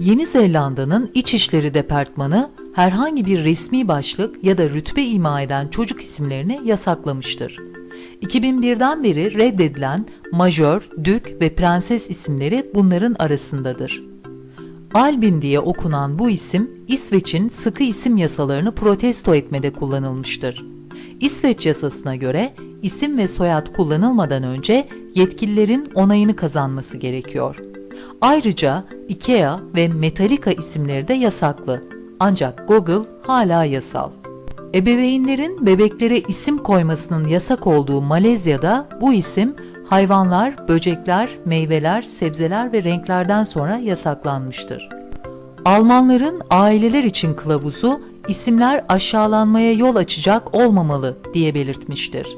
Yeni Zelanda'nın İçişleri Departmanı herhangi bir resmi başlık ya da rütbe ima eden çocuk isimlerini yasaklamıştır. 2001'den beri reddedilen majör, dük ve prenses isimleri bunların arasındadır. Albin diye okunan bu isim İsveç'in sıkı isim yasalarını protesto etmede kullanılmıştır. İsveç yasasına göre isim ve soyad kullanılmadan önce yetkililerin onayını kazanması gerekiyor. Ayrıca IKEA ve Metallica isimleri de yasaklı. Ancak Google hala yasal. Ebeveynlerin bebeklere isim koymasının yasak olduğu Malezya'da bu isim hayvanlar, böcekler, meyveler, sebzeler ve renklerden sonra yasaklanmıştır. Almanların aileler için kılavuzu isimler aşağılanmaya yol açacak olmamalı diye belirtmiştir.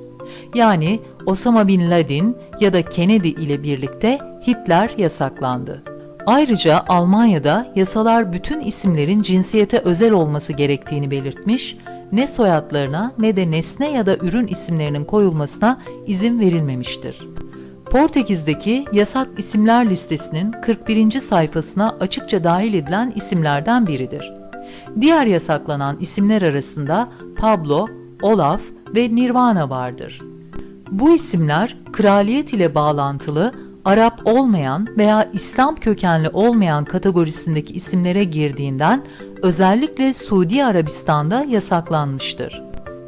Yani Osama Bin Laden ya da Kennedy ile birlikte Hitler yasaklandı. Ayrıca Almanya'da yasalar bütün isimlerin cinsiyete özel olması gerektiğini belirtmiş, ne soyadlarına ne de nesne ya da ürün isimlerinin koyulmasına izin verilmemiştir. Portekiz'deki yasak isimler listesinin 41. sayfasına açıkça dahil edilen isimlerden biridir. Diğer yasaklanan isimler arasında Pablo, Olaf ve Nirvana vardır. Bu isimler kraliyet ile bağlantılı, Arap olmayan veya İslam kökenli olmayan kategorisindeki isimlere girdiğinden özellikle Suudi Arabistan'da yasaklanmıştır.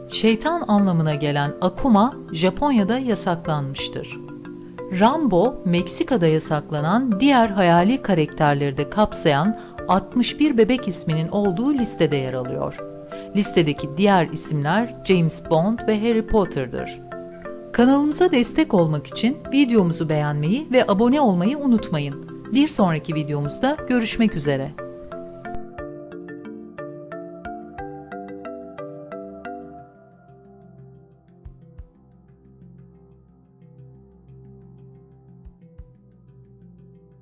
Şeytan anlamına gelen Akuma Japonya'da yasaklanmıştır. Rambo, Meksika'da yasaklanan diğer hayali karakterleri de kapsayan 61 bebek isminin olduğu listede yer alıyor. Listedeki diğer isimler James Bond ve Harry Potter'dır. Kanalımıza destek olmak için videomuzu beğenmeyi ve abone olmayı unutmayın. Bir sonraki videomuzda görüşmek üzere.